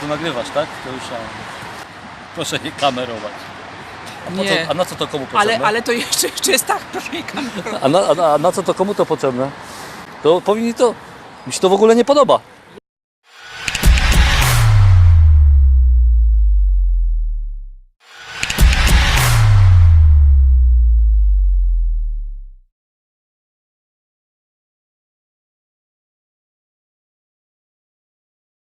to nagrywasz, tak? To już ja... Proszę nie kamerować. A, Nie. Co, a na co to komu potrzebne? Ale, ale to jeszcze, jeszcze jest tak, proszę nie kamerować. A, na, a, na, a na co to komu to potrzebne? To powinni to... Mi się to w ogóle nie podoba.